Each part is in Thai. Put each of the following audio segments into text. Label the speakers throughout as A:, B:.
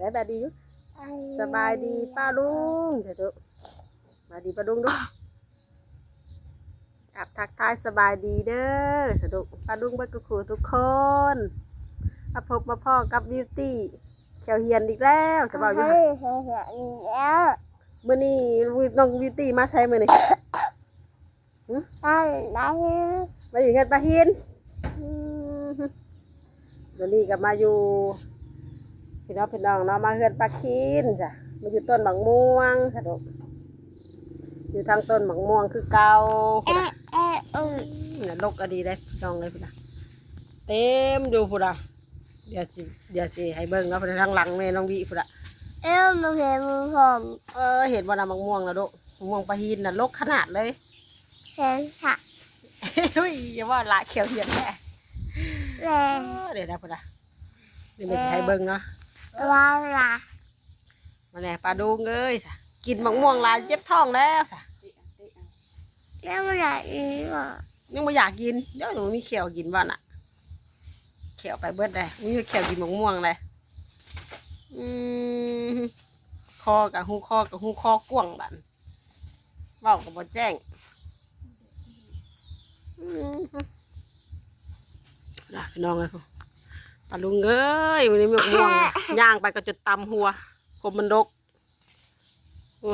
A: สบายดีอยู่สบายดีป้าลุงเดี๋ยวดูสบายดีป้าลุงดูอับทักทายสบายดีเด้อสะดุกป้าลุงเบ้านกุคูทุกคนมาพบมาพ่อกับบิวตี้เขียวเฮียนอีกแล้วสบายอยู่
B: เฮ้
A: ค่ะ
B: ยเฮ้ยเฮ้ยนี่แล้ว
A: มื่อนี้น้องบิวตี้มาใช้มื่อนี้
B: ได้ได้
A: มาอยู่เงินปลาหินอืมเดี๋ยวนี้ก็มาอยู่ พี่น้องพี่น้องเนาะมาเฮือนปลาคินจ้ะมาอยู่ต้นหมักม่วงสะดุกอยู่ทางต้นหมักม่วงคือเก่าพุ่น
B: เอ๊ะ
A: น่ะ
B: เอ๊ะอืม
A: น่ะลกก็ดีได้พี่น้องเลยพุ่นน่ะเต็มอยู่พุ่นน่ะเดี๋ยวสิเดี๋ยวสิให้เบิ่งเนาะพุ่นน่ะทางหลังแม่น้องบีพุ่นน่ะ
B: เอ๊ะมือเห็นมือผม
A: เออเห็นว่าน่ะหมักม่วงแล้วลูกมะม่วงปลาหินน่ะลกขนาดเลย
B: เห็นค่ะ
A: เฮ้ยอย่าว่าละเขียวเหียนแม่
B: แล้
A: เดี๋ยวนะพุ่นน่ะเดี๋ยวแม่สิให้เบิ่งเนาะ
B: ว่าล่ะ
A: มาแหน่ปลาดูเอ้ยสะกินมะม่วงหลายเจ็บท้องแล้วสะ
B: แล้วมันอะไรอีกอะ
A: ยังไม่อยากกินเดี๋ยวหนูมีเขียวกินบ้านอะ เขียวไปเบิดได้มีเขียวกินมะม่วงเลยอืมคอกับหูคอกับหูคอกว้างบันเว้ากับบ่แจ้งอืมล่ะพี่น้องเลยพวก ปลาลุงเอ้ยวันนี้มีมะม่วงย่างไปก็จะตำหัวคมมันดกอู้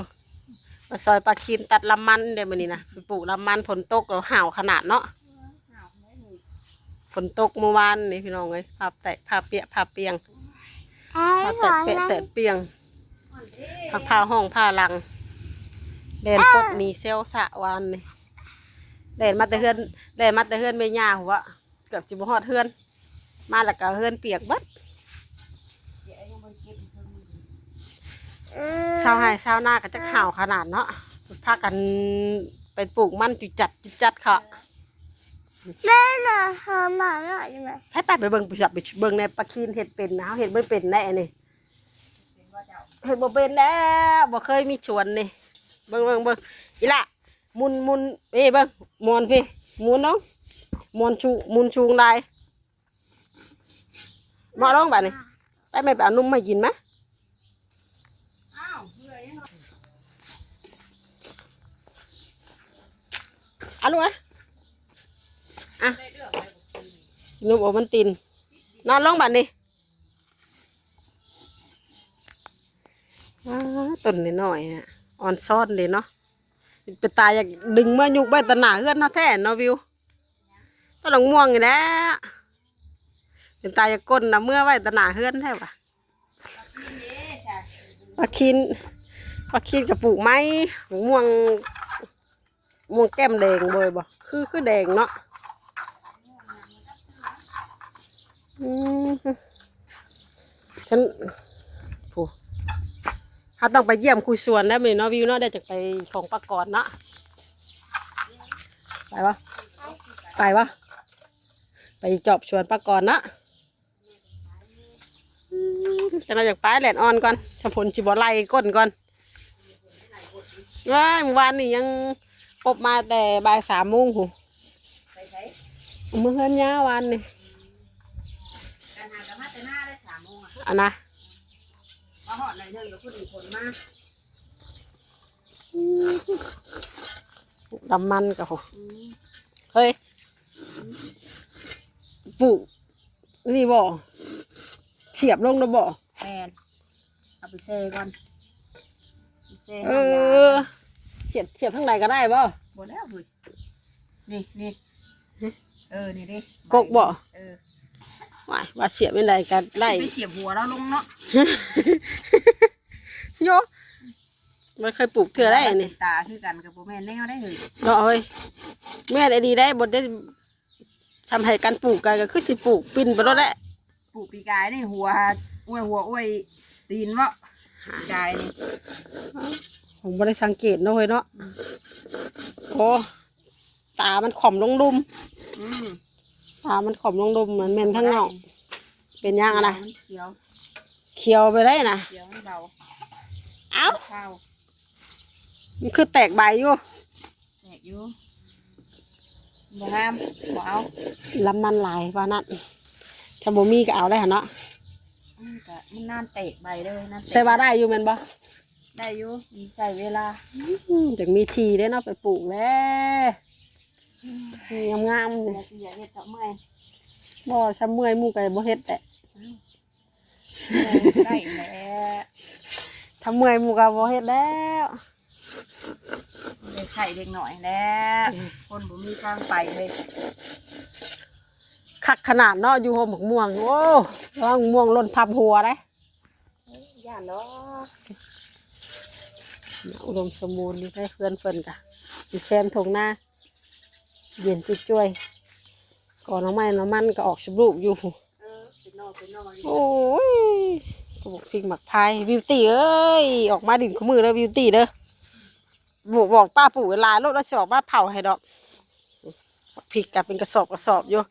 A: มาซอยปลาคินตัดลำมันเดี๋ยวมันนี้นะไปปลูกลำมันฝนตกเราห่าวขนาดเนาะฝนตกเมื่อวานนี่พี่น้องเลยภาพแตะภาพเปียกภาพเปียง
B: เอ๊ะ
A: ภาพ
B: ข
A: แตะ
B: อ
A: เปะ
B: นั่ง
A: แตะเปียงผ้าผ้าห้องผ้าลังแดนปกหนีเซลสะวานนี่แดนมาแต่เฮือนแดนมาแต่เฮือนไม่ยาหัวเกือบจิบฮอดเฮือน มาแล้วก็เฮือนเปียกเบิด
B: อืม
A: เศร้าให้เศร้าหน้าก็จะห่าวขนาดเนาะพากันไปปลูกมันจุดจัดจุดจัดค่ะ
B: แม่น่ะทำมาหน่อยได้ไหม
A: ให้ไปไปเบิ่งไปจับไปเบิ่งในปลาคีนเห็ดเป็นนะเห็ดไม่เป็นแน่นี่เห็ดบ่เป็นแล้วบ่เคยมีชวนนี่เบิ่งเบิ่งเบิ่งอีละมุนมุนเอ้ยเบิ่งมวนพี่หมุนน้องมวนชูมุนชูงได้มาลองบัดนี้ไปไม่ไปเอานุ่ มมากินไหมเอาลูกอะอะนุ่มโอมันตินนอนลงบัดนี้ว้าต้นน้อยๆน่ะอ่อนซ่อนเลยเนาะเป็นตายอยากดึงมายุกใบตะหนาเฮือนเนาะแท้เนาะวิวต้นหลงม่วงอยู่แล้ว เป็นตายอยาก้นนะเมื่อใบตะหนาเฮือนแท้ปะปลาคินปลาคินกับปลูกไม้หลงม่วงม่วงแก้มแดงเบยบ่คือคือแดงเนาะอืมฉันโอ้ถ้าต้องไปเยี่ยมคุยสวนแล้วมีเนาะวิวเนาะได้จากไปของปากรเนาะไปปะไปปะไปจอบชวนปากรเนาะ จะมาจากป้ายแหลนออนก่อนชมพลชิบอไล่ก้นก่อนว้าเมื่อวานนี่ยังปบมาแต่บ่ายสามโมงหูเมื่อเฮือนยาวันนี่
C: กันหากันมาแต่หน้าได้สามโมงอะ
A: อันนะ
C: มาหอดหน่อยหนึงเดี๋ยวพูดถึงคนมาก
A: ดำมันกับผมเฮ้ยปลูกนี่บ่เฉียบลงนะบ่
C: แมนเอาไปเซ่ก่อนไปเซ่
A: เอ
C: ห้ามยา
A: อเฉียบเฉียบทั้งใดก็ได้บ่
C: หมดแล้วเฮ้ยนี่นี่เออนี่ดิ
A: กกบ่
C: เออ
A: ว่าว่าเฉียบเป็นใดก็ไล่
C: ไปเสียบหัวเราลงเนาะ
A: โยไม่เคยปลูกเถื่อได้นี่
C: ตาคือกันกับโบแม่นแนวได้เฮ้ย
A: เนาะเฮ้ยแม่นไอ้ดีได้บ่ได้ทำให้การปลูกกันก็คือสิปลูกปิ้นไปแล้วแหละ
C: ปลูกปีกายนี่หัวอ้วยหัวอ้วยตีนวะปีกายนี่
A: ผมบ่ได้สังเกตเนาะเฮ้ยเนาะโอ้ตามันข่อมลงดุม
C: อืม
A: ตามันข่อมลงดุมเหมือนแม่นทั้งเงาเป็นยังอะนะ
C: มันเขียว
A: เขียวไปได้นะ
C: เขียวมันเบา
A: เอ้า
C: ข้าว
A: มันคือแตกใบอยู่
C: แตกอยู่บ่ห้ามบ่เอา
A: ลำมันหลายว่านั่น ถ้าบ่มีก็เอาได้หั่นเนาะ
C: อมันก็มันนานเตะใบเด้อนั่น
A: แต่ว่าได้อยู่แม่นบ่
C: ได้อยู่มีใส่เวลา
A: อืมจังมีทีได้เนาะไปปลูกแล้วงามๆ
C: อ
A: นี่
C: ยากอยากเฮ็ดต่อไม้
A: บ่ช้ำเมื่อยหมู่ก็บ่เฮ็ดแต่
C: ได้แหละ
A: ถ้าเมื่อยหมู่ก็บ่เฮ็ดแล้ว
C: ได้ใส่เด็กหน่อยแล้วคนบ่มีทางไปเลย
A: คักขนาดเนาะอยู่โฮมหมกม่วง โอ้ระวังม่วงหล่นทับหัวเด้
C: ย่านเนาะ
A: อุดมสมบูรณ์นี่ได้เพื่อนเพิ่นกะอยู่แคมป์ทงหน้า เย็นจุ้ยๆก่อนน้ำมันน้ำมันก็ออกชบลูกอยู่
C: เออเป็นนอกเป็นนอกอยู่
A: โอ้ยกระบอกพริกหมักพายบิวตี้เอ้ย ออกมาดินขมือเด้อบิวตี้เด้อบอกบอกป้าปู่เวลาโลดแล้วสิออกมาเผาให้ดอกพริกกับเป็นกระสอบกระสอบอยู่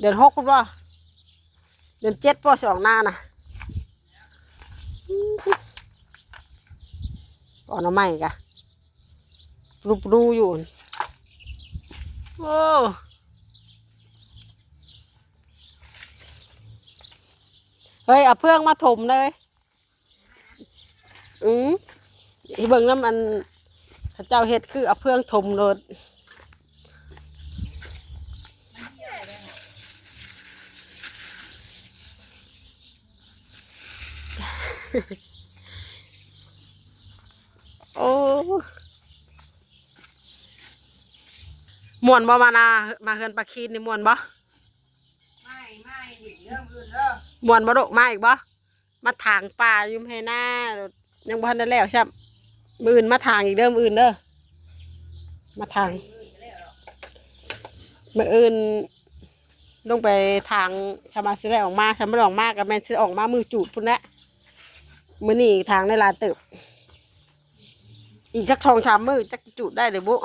A: เดือนหกคุณว่าเดือนเจ็ดป่สองหน้านะก่อนเอาใหม่กะรูปรูอยู่ โอ้เฮ้ยเอาเพื่องมาถมเลย อืมอีเบิ่งน้ำมันพระเจ้าเฮ็ดคือเอาเพื่องถมโลด โอ้ม่วนบ่มานามาเฮือนปลาคีนนี่ม่วนบ่
C: ไม่ไม่ดิเริ่มอื่นเด้อ
A: มวนบ่ดกมาอีกบ่มาถางป่าอยุ่มให้หน้ายังบ่ทันได้แล้วใช่ไหมมืออื่นมาถางอีกเด้อมืออื่นเด้อมาถางมืออื่นลงไปทางชาวมาสิได้ออกมาฉันไม่ได้ออกมากับแม่นสิออกมามือจูดพุ่นแหละ มื้อนี้ทางในลานตึบอีกสักสองสามมือจักจูดได้เลยบุ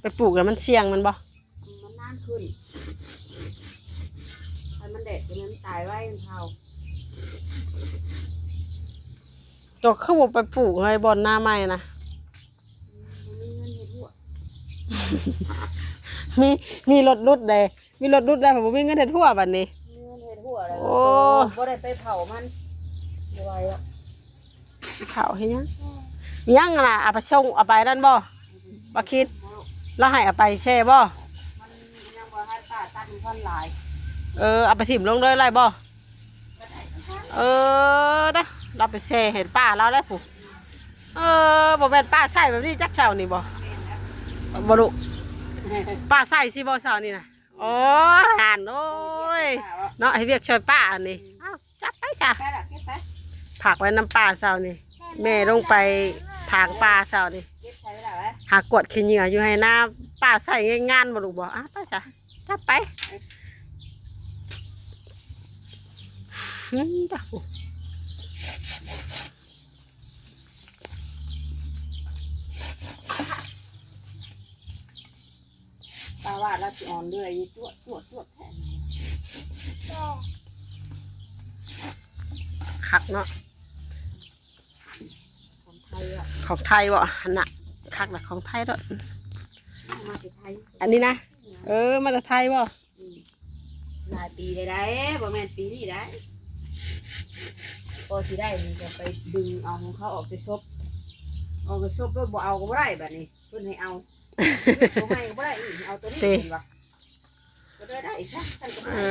A: ไปปลูกแล้วมันเสี่ยงมันบ่
C: มันนานขึ้นถ้ามันเด็ดตัวนั้นตายไว้มันเผา
A: ตัวเขาบอกไปปลูกให้บอนหน้าใหม่นะ
C: มันมีเงินเฮ็ดหัว
A: มีมีรถรุดเลยมีรถรุดได้ผมมีเงินเดือนทั่วบัดนี้
C: มีเงินเฮ็ดหัวอะไร
A: โอ้
C: บ่ได้ไปเผามันบ่ไหวอะ
A: สิเขาให้ยังมียังอะนะเอาไปส่งเอาไปนั่นบ่บ่คิดแล้วให้เอาไปแช่บ่
C: มันยังบ่ให้ป้าตัดมันท่อนหลาย
A: เออเอาไปถิ่มลงเลยไรบ่
C: ก็ได้ทั้งนั้น
A: เออเด้อเราไปแช่เห็นป้าเราแล้วผู้เออบ่แม่นป้าใส่แบบนี้จักเช้านี่บ่บ่รู้ ป้าใส่สิบ่เช้านี่นะโอ้ยหานโอ้ยเนาะให้เรียกช่วยป้าอันนี้เอ้าจับไปซะ
C: แค่ละเก็บไป
A: ผักไว้น้ำปลาเช้านี่แม่ลงไปทางปลาเช้านี่
C: เก็บใช้เวลาไว้
A: หากดขี้เหงื่ออยู่ให้หน้าป้าใส่งานบ่ลูกบ่อะไปจ้ะจับไปหืม
C: ป้าว่าเราสิอ่อนเรื่อยอยู่ตัวตัวตัวแท้นี่
A: คักเนาะ
C: ของไทยอะ
A: ของไทยบ่หันน่ะคักละของไทยเด้อ
C: มาจากไทย
A: อันนี้นะ เออ มาจากไทยบ่
C: อืมหลายปีได้ได้บ่แม่นปีนี้ได้พอสิได้นี่จะไปดึงเอาของเขาออกจากซบออกจากซบแล้วบ่เอาก็บ่ได้บัดนี้เพิ่นให้เอา ตัวใหม่ก็บ่ได้อีกเอาตัวนี้เห็นบ่ก็ได้ได้อีกนะท่านก็
A: เอ
C: ได้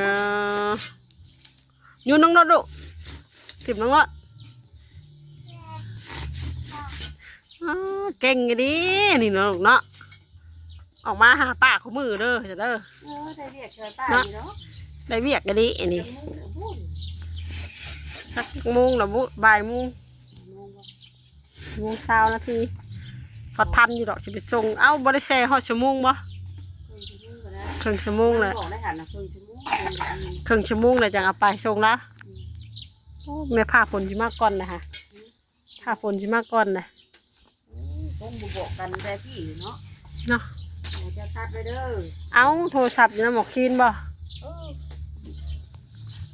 A: ออยู่น้องนดลูกถิบน้องนดอ๋อเก่งอยู่ดีนี่เนาะลูกเนาะออกมาหาป้าเขามือเด้อจะเด้อ
C: เออได้เรียกเชิญป้าอยู่เนาะ
A: ได้เวียกกันดีอันนี้
C: จะมุ่งจะพูด
A: สักโมงละบุบ่ายโมง
C: มุ่งว่า
A: โมงเช้านาที พอทันอยู่ดอกจะไปส่งเอ้าบ่ได้แช่ฮอดชั่วโมงบ่
C: เพิ่นจะมุ่งก็ได้
A: ครึ่งชั่วโมงเลย
C: บอกได้หันนะเพิ่นจะมุ่งเพิ่นจะมุ่ง
A: ครึ่งชั่วโมงเลยจังเอาไปส่งละโอ้แม่ผ้าฝนสิมาก่อนนะฮะผ้าฝนสิมาก่อนนะ
C: ต้องบ่บอกกันแต่พี่เนาะ
A: เนาะ
C: เดี๋ยวจะตัดไปเด้อ
A: เอ้าโทรศัพท์อยู่นะหมอกคีนบ่
C: เออ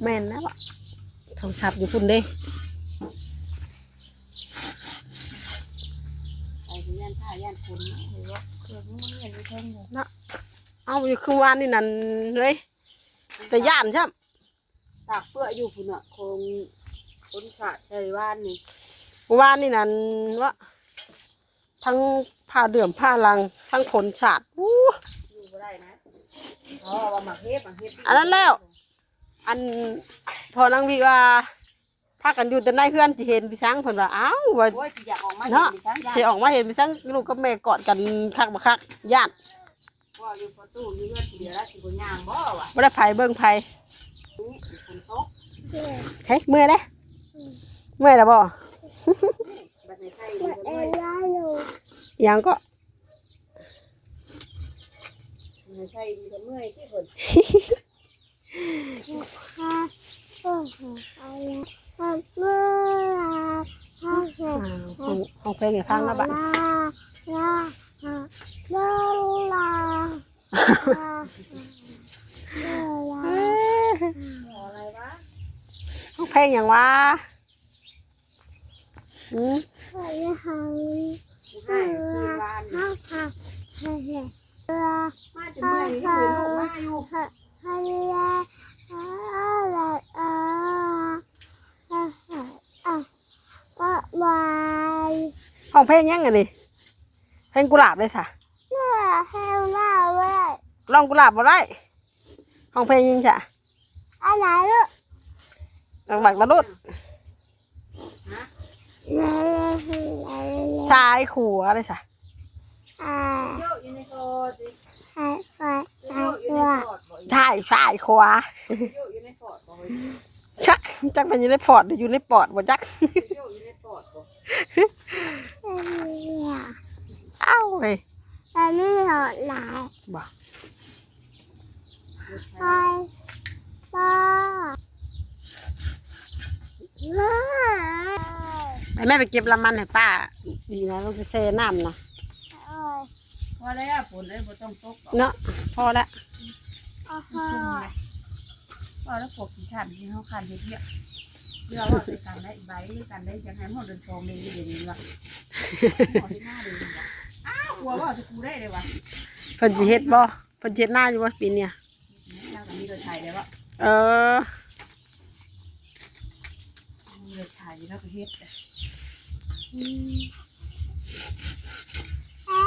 A: แม่นนะบ่โทรศัพท์อยู่พุ่นเด้
C: ไปเรียนท่าย่านคนนะหรือว่าเกิดมันเห็นไม่เท่งเลย
A: เอาอยู่คือวานนี่นั่นเฮ้ยแต่ย่านใช่
C: ตากเปื้ออยู่พุ่นอะคงคนฉาดใช่ว่านนี่
A: วานนี่นั่นว่าทั้งผ้าเดื่อมผ้าลัง ทั้งขนฉาดอู้
C: อยู่บ่ได้นะอ๋อว่าหมักเฮ็ดหมักเฮ็ด
A: อันนั้นแล้ว อันพอนางวีว่า พากันอยู่แต่ในเพื่อนจะเห็นพี่ช้างเพิ่นว่าอ้าวว่า
C: โอ้ยสิอยากออกมา
A: เนาะ
C: ห็จัง
A: เสียออกมาเห็นพี่ช้างลูกกับแม่กอดกันคักบ่คักย่าน
C: ว่าอยู่ประตูอยู่เงื่อนเดียวแล้วสิบ่ย่างบ่วะ
A: บ่ได้ไผเบิ่งไผ
C: นี่ฝนตก
A: ใช่เมื่อยเด้เมื่อยแล้วบ่
C: บัดในไทย
B: เอ็
C: นี่
B: นได้อยู่
A: หยังก็
C: ในไทยมีแต่เมื่อยที่เพิ่น
B: ค่ะโอ้โหเอาละค่ะเมื่อค่ะค่ะ
A: อ้าวห้องห้องเพลงอย่าฟังนะบัด
B: ลาลาลาลาลาลา
A: เอ้ย
C: ขออะไรวะ
A: ห้องเพลงหยังวะอืม
B: ไปหา
C: สิให้คือวาน
B: ข้าวค่ะเฮ้ยเรือ
C: มาจะเมื่อยนี่เพิ่นลูกมาอยู่
B: ค่ะฮาเรียอะไรอ่าอ่าอ่าก็วาย
A: ห้ องเพลงยังไงนี่เพลงกุหลาบเลยค่ะ
B: เนื้อแห้วหน้าเว้ย
A: ลองกุหลาบบ่ได้ห้องเพลงยังจ้ะ
B: อันไหนลูก
A: ลองบักตะลุด
B: ไหนไหน
A: ชายขัวเลยจ้ะ
B: อ่า
C: เยอะอยู่ในโซดสิ
B: ใส่ไฟ
C: เย
B: ใส่
C: อะอยู่
B: ตั
C: ใน
B: ว
C: ฟอร์ดบ่
A: ชายชายขัว
C: เยอะอยู่ในฟอร์ดบ่เฮ้ย
A: ชักจักมันอยู่ในฟอร์ดหรืออยู่ในปอดบ่จัก
C: เยอะอยู่ในฟอร์ดบ่
B: เนี่ย
A: เอ้าเว้ย
B: อันนี้หลอดหลาย
A: บ่
B: ไปป้าว้า
A: ไปแม่ไปเก็บละมันให้ป้าดีนะลงไปเซน้ำนะ
B: โอ้ย
C: พอแล้วฝนเลยบ่ต้องตกหรอก
A: เนาะพอละ
B: โอ้โห
C: ว่าแล้วพวกขี้ขันที่เขาขันเฮ็ดเยอะเรือว่าไปกันได้ใบกันได้จังไห้หมดเดินชมเลยเดี๋ยวนี้ว่ะหมดที่หน้าเลยว่ะอ้าว กลัวว่าจะกูได้เลยวะ
A: เพิ่นสิเฮ็ดบ่เพิ่นสิเฮ็ดหน้าอยู่บ่ปีเนี้ย
C: นั่งกับมีรถไถเลยวะ
A: เออ
C: มีรถไถแล้วก็เฮ็ด
B: อืมแม่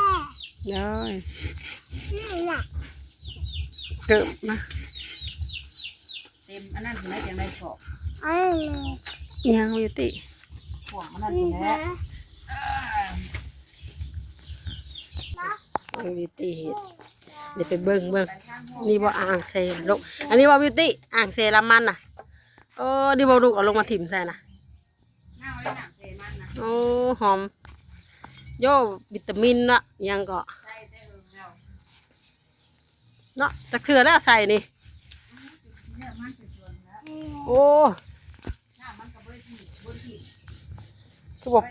A: เด้อ
B: นี่น่ะ
A: เกิบมา
C: เต็มอันนั้นถึงได้จังได้ชอบ
B: เอันนี้
A: อีหยังอยู่ติ
C: ห่วงอันนั้น
B: นี่
C: ถึงแล้
B: นะ
A: เออ บิวตี้เฮ็ดเดี๋ยวไปเบิ่งเบิ่งนี่บ่อ่างเซลูกอันนี้บ่บิวตี้อ่างเซละมันน่ะเออนี่บ่ลูกเอาลงมาถิ่มใส่น่ะโอ้หอม โยวิตามินเนาะยังก็เนาะจักเทื่อแล้วใส่นี่โอ้
C: หน้ามันก็บ่ได้ที่บ่ที่
A: คือบ่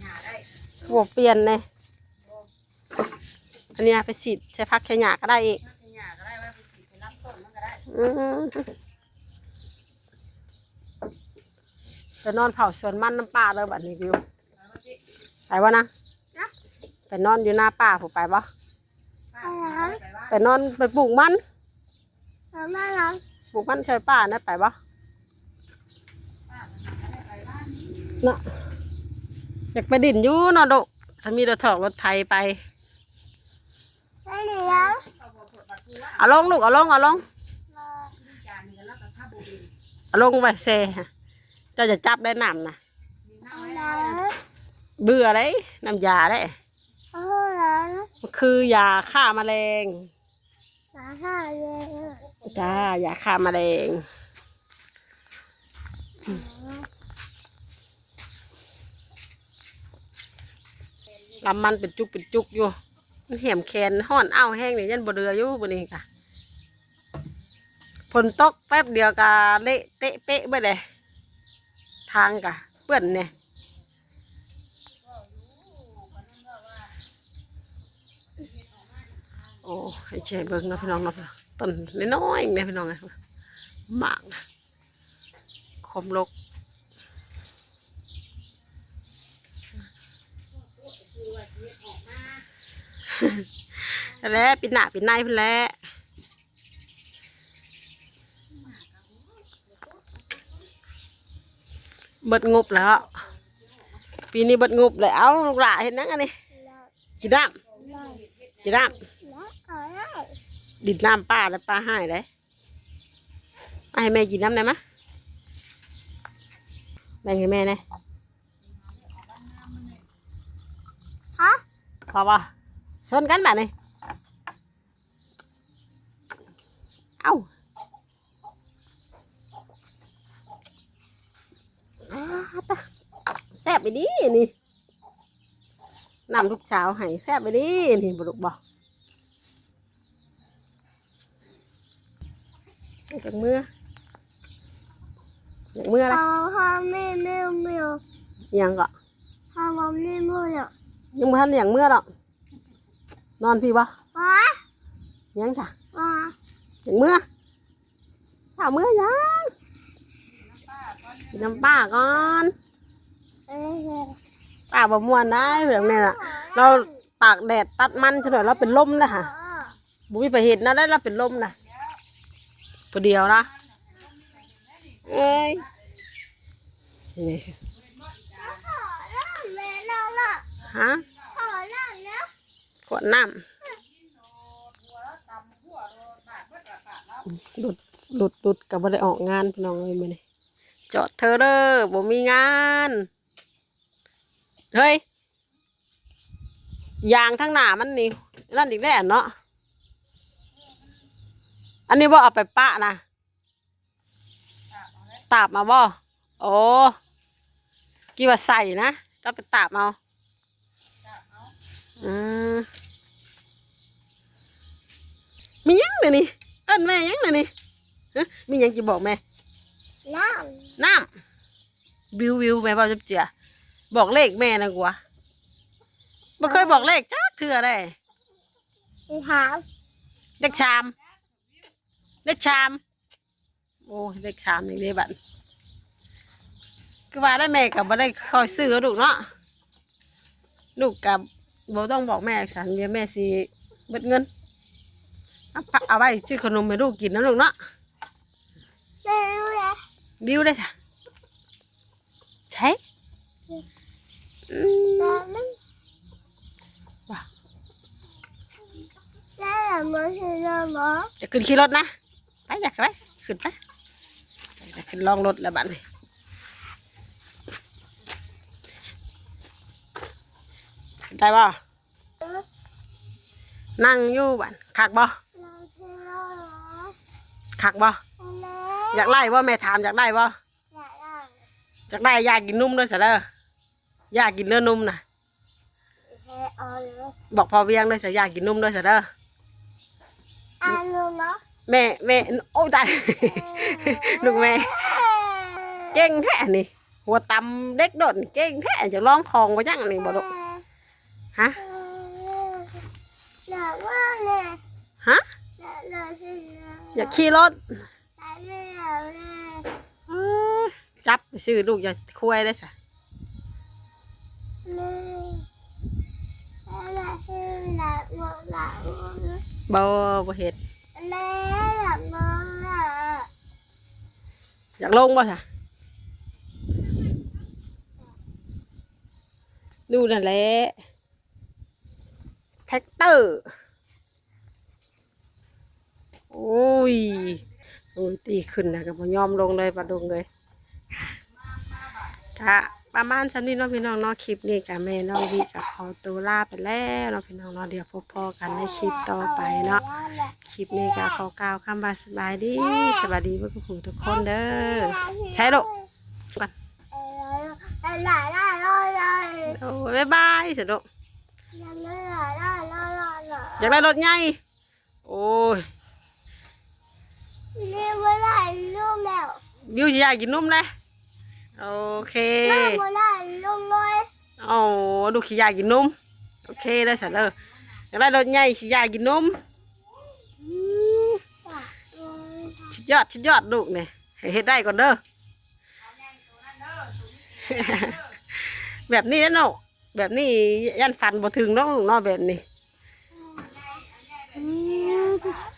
C: หน้าได้
A: คือบ่เปลี่ยนเลย อันเนี้ยไปฉีดใช้พักแค่หยาก็ได้อีก
C: ถ้าขยะก็ได้ว่าไปสิไปรับต้นมันก็ได้
A: อืมไปนอนเผาสวนมันน้ำป่าเลยบัดนี้วิว
C: แล้วก็ที่
A: ไปวะนะไปนอนอยู่หน้าป่าผมไปปะ
C: ป้าเอาไปว่า
A: ไปนอนไปปลูกมัน
B: แล้วแม่ร้อง
A: ปลูกมันใช่ป่านะไปปะ
C: ป้าก็ได้ไปบ้านนี้
A: เนาะอยากไปดินอยู่เนาะโดกถ้ามีรถถอกรถไทยไป
B: ไม่เหลือา
C: บอกเปิดประตูว่า
A: เอาลงลูกเอาลงเอาลงเอาลงไปเซ่เจ้าจะจับได้น้ำนะ
B: เบื่
A: อเลยน้ำยา
B: เล้ว
A: มันคือยาฆ่าแมลง
B: หาข้าวเลย
A: จ้ายาฆ่าแมลงลำมันเป็นจุกเป็นจุกอยู่ มันเหี่ยมแขนห่อนอ้าวแห้งเนี่ยยันบ่เดืออยู่บ่นี้ค่ะฝนตกแป๊บเดียวกะเละเตะเป๊ะไปเลยทางกะเปื้อนเนี่ยโอ้ให้เชเบิ่งนะพี่น้องนะต้นน้อยๆเนี่ยพี่น้องไงหมากคมลก
C: คือว่า
A: แล้วปิดหน้าปิดในเพิ่นแหล้วเบิดงบแล้วปีนี้เบิดงบเลยเอาลูกหลานเห็นนังอันนี้
B: แล้ว
A: กินน้
B: แล้วำ
A: กินน้
B: แล้วเอาได้ำ
A: ดิดน้ำป้าแล้วป้าให้เลยเอาให้แม่กินน้ำได้ไหมะแบ่งให้แม่หน่อย
B: ฮะ
A: พอป่ะ ชนกันแบบนี้เอ้าอ่าตะแซ่บไปดินี่นำลูกสาวให้แซ่บไปดินี่บุรุษบอกจากเมื่อจากเมื่ออะไร
B: เอาฮาไม่ไม่ไม่
A: ยังก็
B: ฮามันไม่ไม่เนี่ย
A: ยังไม่ทันอย่างเมื่อหรอก นอนพี่ปะ
B: ว้า
A: ยังจ้ะ
B: ว้า
A: อย่างเมื่อถ้าเมื่อยังกินน้ำป้าก่อน
B: เอ้ย
A: ป้าบ่ม่วนได้แบบนี้น่ะ เราตากแดดตัดมันเฉยเราเป็นลมนะฮะบุมีไปเห็นนะได้เราเป็นลมนะพอเดียวนะเอ้ยนี่
B: ขอร่างแม่เละ
A: ฮะ
B: ข
A: วดน้ำหลุดหลุดหลุดกับบ่ได้ออกงานพี่น้องเลยมื้อนี้เจาะเธอเด้อบ่มีงาน เฮ้ยยางทั้งหน้ามันนี่นั่นอีกแล้วเนาะอันนี้บ่เอาไปปะนะตาบมาบ่โอ้กี่ว่าใส่นะต้องไปตาบเอา อืมมีหยังเลยนี่เอิ้นแม่หยังเลยนี่ฮะมีหยังจะบอกแม่
B: น้
A: น้ำวิววิวแม่บอกจะเจือบอกเลขแม่นะกัวบ่เคยบอกเลขจ้าเถื่อได้ำ
B: ถาม
A: เลขชามเลขชาม โอ้ยเลขชามนี่เด้บัดคือว่าได้แม่กับบ่ได้คอยซื้อลูกเนาะลูกกับ บ่ต้องบอกแม่สันเดี๋ยวแม่สิเบิดเงินเอาปะเอาไว้ซื้อขนมให้ลูกกินนะลูกเนาะ
B: ไม่รู้เลย
A: บิวได้จ้ะใช่อืม
B: แต่ไม่
A: ว่ะ
B: แล้วมันคือเรื่องหรอ
A: จะขึ้นขี่รถนะ ไปจ้ะไปขึ้นไปจะขึ้นลองรถแล้วบัดนี้ขึ้น ได้บ่นั่งอยู่บัดคักบ่
B: เราคือเรื่องหรอ
A: คักบ่
B: แล้ว
A: อยากไล่บ่แม่ถามอยากได้บ่
B: อยากได้
A: อยากได้อยากกินนุ่มด้วยสิเด้ออยากกินเนื้อนุ่มนะ
B: แค่เอาเลย
A: บอกพอเวียงด้วยสิอยากกินนุ่มด้วยสิเด้อ
B: อ่านรู้เนาะ
A: แม่แม่โอ้ตายลูกแม่เก่งแท้นี่หัวตำเด็กโดดเก่งแท้จะร้องคองไปจังนี่บ่ลูก ฮะ
B: อยากว่าเลย
A: ฮะ
B: อยากเลยคือ
A: อยากขี่รถ
B: อยากเลยอยากเลย
A: เอ้อจับไปซื้อลูกอย่าคุยได้สะ
B: เลยอยากคืออยากมองอยากมอง
A: บ่บ่เฮ็ด
B: เลยอยากมองอะ
A: อยากลงบ่สะดูนั่นแหละ แท็กเตอร์โอ้ยโอ้ยตีขึ้นนะก็บยอมลงเลยปะดงเลยกะประมาณสำนี้เนาะพี่น้องนาะคลิปนี้กับแม่น้องวิกับขอตัวลาไปแล้วเนาะพี่น้องเนาเดี๋ยวพบพอกันในคลิปต่อไปเนาะคลิปนี้ก็ขอกล่าวคำบาสบายดีสวัสดีทุกผู้ทุกคนเด้อใช่ลูก
B: ได้ได้ได้ได้ได้
A: โอ้ยบายบายเสร็จลูก
B: ได้ได้ได้ได้ได้
A: อยากได้รถใหญ่โอ้ย
B: นี่ไม่ได้ลูกแล้ว
A: บิวจะอยากกินนุ่มเลยโอเค
B: แม่ไม่ได้ลูกเลย
A: โอ้ลูกขี้อยากกินนุ่มโอเคได้เสร็จเลยอยากได้รถใหญ่ขี้อยากกินนุ่มอืมชิดยอดชิดยอดลูกเนี่ยให้เฮ็ดได้ก่อนเด้อแบบนี้นะเนาะแบบนี้ยันฟันบ่ถึงเนาะลูกเนาะแบบนี้ Thank you.